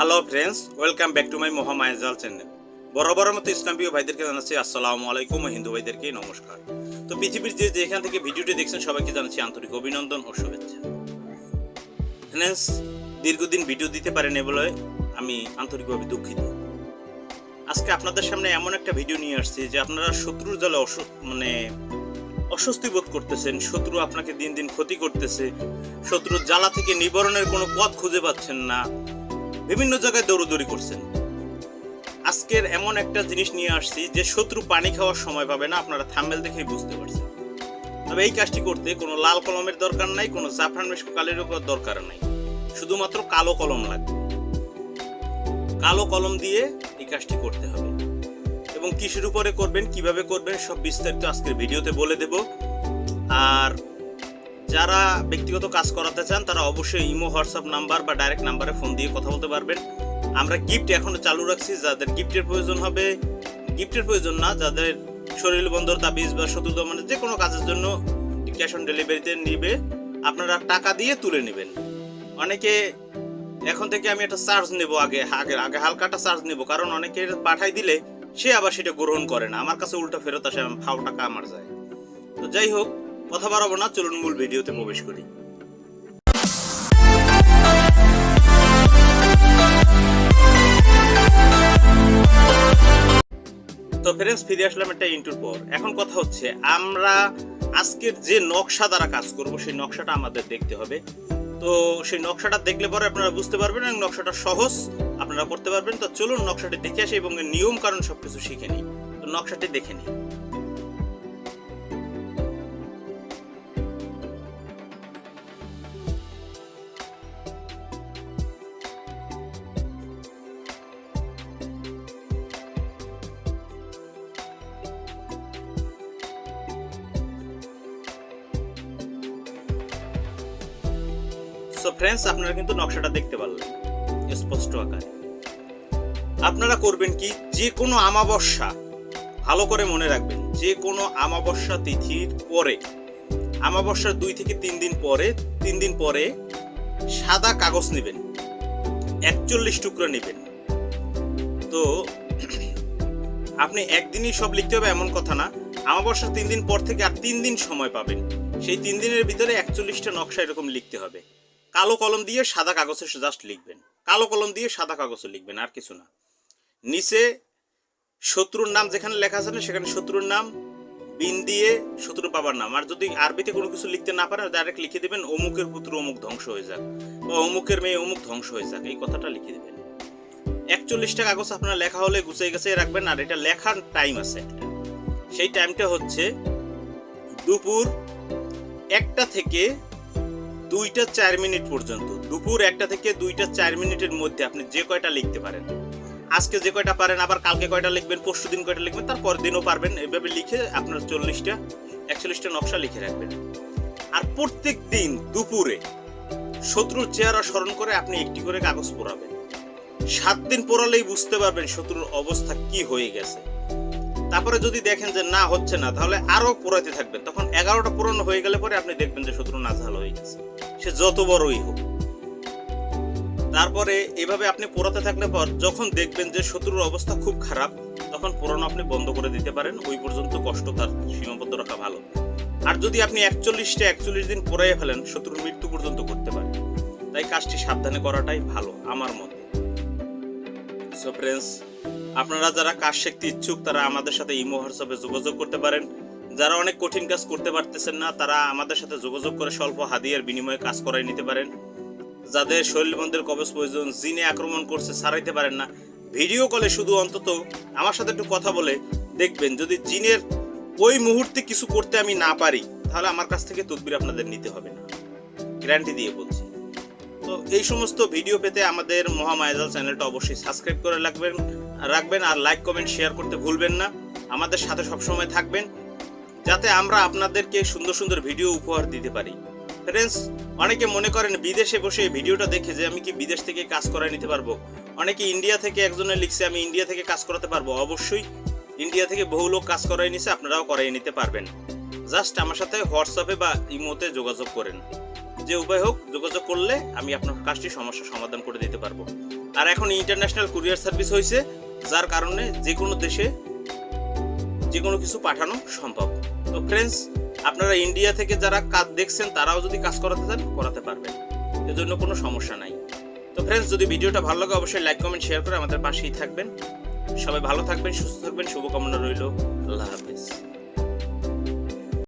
Hello friends welcome back to my Mohamayajal channel বরাবরের মতো ইসলামীয় ভাইদেরকে জানাচ্ছি আসসালামু আলাইকুম হিন্দু ভাইদেরকে নমস্কার। তো পৃথিবীর যে যেখান থেকে ভিডিওটি দেখছেন, সবাইকে জানাচ্ছি আন্তরিক অভিনন্দন ও শুভেচ্ছা। ফ্রেন্ডস দীর্ঘদিন ভিডিও দিতে পারেনি বলে আমি আন্তরিকভাবে দুঃখিত। আজকে আপনাদের সামনে এমন একটা ভিডিও নিয়ে আসছি যে আপনারা শত্রুর জালে অস মানে অস্বস্তি বোধ করতেছেন, শত্রু আপনাকে দিন দিন ক্ষতি করতেছে শত্রুর জ্বালা থেকে নিবারণের কোনো পথ খুঁজে পাচ্ছেন না। বিভিন্ন জায়গায় দৌড়দৌড়ি করছেন। আজকের এমন একটা জিনিস নিয়ে আসছি যে শত্রু পানি খাওয়ার সময় পাবে না, আপনারা থাম্বেল দেখেই বুঝতে পারছেন। তবে এই কাজটি করতে কোনো লাল কলমের দরকার নাই, কোনো জাফরান মেশকো কালের উপর দরকার নাই। শুধুমাত্র কালো কলম লাগবে। কালো কলম দিয়ে এই কাজটি করতে হবে। এবং কিসের উপরে করবেন, কীভাবে করবেন, সব বিস্তারিত আজকের ভিডিওতে বলে দেব। আর যারা ব্যক্তিগত কাজ করাতে চান, তারা অবশ্যই ইমো, হোয়াটসঅ্যাপ নাম্বার বা ডাইরেক্ট নাম্বারে ফোন দিয়ে কথা বলতে পারবেন। আমরা গিফট এখনও চালু রাখছি, যাদের গিফটের প্রয়োজন হবে। গিফটের প্রয়োজন না, যাদের শরীর বন্দর তাবিজ বা শত্রু দমনের যে কোনো কাজের জন্য ক্যাশ অন ডেলিভারিতে নিবে, আপনারা টাকা দিয়ে তুলে নেবেন। অনেকে এখন থেকে আমি একটা চার্জ নেব আগে আগে আগে হালকা একটা চার্জ নেব, কারণ অনেকে পাঠাই দিলে সে আবার সেটা গ্রহণ করে না। আমার কাছে উল্টা ফেরত আসে, ফাও টাকা আমার যায়। তো যাই হোক কথা বাড়াবো না, চলুন মূল ভিডিওতে প্রবেশ করি। তো ফ্রেন্ডস ফিরে আসলাম একটা ইন্টুর পর। এখন কথা হচ্ছে, আমরা আজকের যে নকশা দ্বারা কাজ করব, সেই নকশাটা আমাদের দেখতে হবে। তো সেই নকশাটা দেখলে পরে আপনারা বুঝতে পারবেন এবং নকশাটা সহজ আপনারা করতে পারবেন। তো চলুন নকশাটি দেখে আসি এবং নিয়ম কারণ সবকিছু শিখে নিই। তো নকশাটি দেখে নিই। সো ফ্রেন্ডস আপনারা কিন্তু নকশাটা দেখতে পারলেন। স্পষ্ট আকারে। আপনারা করবেন কি? যে কোনো আমাবস্যা ভালো করে মনে রাখবেন, যে কোনো আমাবস্যা তিথির পরে, আমাবস্যার দুই থেকে তিন দিন পরে, তিন দিন পরে সাদা কাগজ নেবেন, একচল্লিশ টুকরো নেবেন। তো, আপনি একদিনই সব লিখতে হবে এমন কথা না। আমাবস্যার তিন দিন পর থেকে আর তিন দিন সময় পাবেন। সেই তিন দিনের ভিতরে একচল্লিশটা নকশা এরকম লিখতে হবে। কালো কলম দিয়ে সাদা কাগজে জাস্ট লিখবেন। কালো কলম দিয়ে সাদা কাগজে লিখবেন, আর কিছু না। নিচে শত্রুর নাম যেখানে লেখা আছে না, সেখানে শত্রুর নাম, বিন দিয়ে শত্রু বাবার নাম। আর যদি আরবিতে কোনো কিছু লিখতে না পারেন ডাইরেক্ট লিখে দেবেন, অমুকের পুত্র অমুক ধ্বংস হয়ে যাক, বা অমুকের মেয়ে অমুক ধ্বংস হয়ে যাক, এই কথাটা লিখে দেবেন। একচল্লিশটা কাগজ আপনার লেখা হলে গুছিয়ে গেছে রাখবেন, আর এটা লেখার টাইম আছে একটা। সেই টাইমটা হচ্ছে দুপুর একটা থেকে দুইটা চার মিনিট পর্যন্ত, দুপুর একটা থেকে দুইটা চার মিনিটের মধ্যে আপনি যে কয়টা লিখতে পারেন। আজকে যে কয়টা পারেন, আবার কালকে কয়টা লিখবেন, পরশু দিন কয়টা লিখবেন তারপর দিনও পারবেন। এভাবে লিখে আপনার চল্লিশটা, একচল্লিশটা নকশা লিখে রাখবেন। আর প্রত্যেক দিন দুপুরে শত্রুর চেহারা স্মরণ করে আপনি একটি করে কাগজ পোড়াবেন। সাত দিন পোড়ালেই বুঝতে পারবেন শত্রুর অবস্থা কি হয়ে গেছে। তারপরে যদি দেখেন যে না, হচ্ছে না, তাহলে আরও পোড়াতে থাকবেন। তখন এগারোটা পুরনো হয়ে গেলে পরে আপনি দেখবেন যে শত্রু নাজহাল হয়ে গেছে। সে যত বড়ই হোক। তারপরে এভাবে আপনি পোড়াতে থাকলে পর যখন দেখবেন যে শত্রুর অবস্থা খুব খারাপ, তখন পোড়ানো আপনি বন্ধ করে দিতে পারেন। ওই পর্যন্ত কষ্ট তার সীমাবদ্ধ রাখা ভালো। আর যদি আপনি একচল্লিশটা একচল্লিশ দিন পোড়াইয়ে ফেলেন, শত্রুর মৃত্যু পর্যন্ত করতে পারেন। তাই কাজটি সাবধানে করাটাই ভালো, আমার মতে। সো ফ্রেন্ডস আপনারা যারা কাজ শিখতে ইচ্ছুক, তারা আমাদের সাথে ইমো হোয়াটসঅ্যাপে যোগাযোগ করতে পারেন। যারা অনেক কঠিন কাজ করতে পারতেছেন না, তারা আমাদের সাথে যোগাযোগ করে স্বল্প হাদিয়ার বিনিময়ে কাজ করাই নিতে পারেন। যাদের শরীরবন্ধের কবচ প্রয়োজন, জিনে আক্রমণ করছে, সারাইতে পারেন না। ভিডিও কলে শুধু অন্তত আমার সাথে একটু কথা বলে দেখবেন, যদি জিনের ওই মুহূর্তে কিছু করতে আমি না পারি, তাহলে আমার কাছ থেকে তদবির আপনাদের নিতে হবে না। গ্যারান্টি দিয়ে বলছি। তো এই সমস্ত ভিডিও পেতে আমাদের মহামায়াজাল চ্যানেলটা অবশ্যই সাবস্ক্রাইব করে রাখবেন রাখবেন আর লাইক, কমেন্ট, শেয়ার করতে ভুলবেন না। আমাদের সাথে সবসময় থাকবেন। যাতে আমরা আপনাদেরকে সুন্দর সুন্দর ভিডিও উপহার দিতে পারি। ফ্রেন্ডস অনেকে মনে করেন বিদেশে বসে ভিডিওটা দেখে যে আমি কি বিদেশ থেকে কাজ করায় নিতে পারব? অনেকে ইন্ডিয়া থেকে একজনে লিখছে, আমি ইন্ডিয়া থেকে কাজ করাতে পারব। অবশ্যই ইন্ডিয়া থেকে বহু লোক কাজ করাই নিছে, আপনারাও করাই নিতে পারবেন। জাস্ট আমার সাথে হোয়াটসঅ্যাপে বা ইমোতে যোগাযোগ করেন। যে উপায় হোক, যোগাযোগ করলে আমি আপনার কাজটি সমস্যার সমাধান করে দিতে পারব। আর এখন ইন্টারন্যাশনাল কুরিয়ার সার্ভিস হয়েছে যার কারণে যে কোনো দেশে যে কোনো কিছু পাঠানো সম্ভব। তো ফ্রেন্ডস আপনারা ইন্ডিয়া থেকে যারা কাজ দেখছেন, তারাও যদি কাজ করাতে চান, করাতে পারবেন। এজন্য কোনো সমস্যা নাই। তো ফ্রেন্ডস যদি ভিডিওটা ভালো লাগে, অবশ্যই লাইক কমেন্ট শেয়ার করে আমাদের পাশেই থাকবেন। সবাই ভালো থাকবেন, সুস্থ থাকবেন, শুভকামনা রইল। আল্লাহ হাফেজ।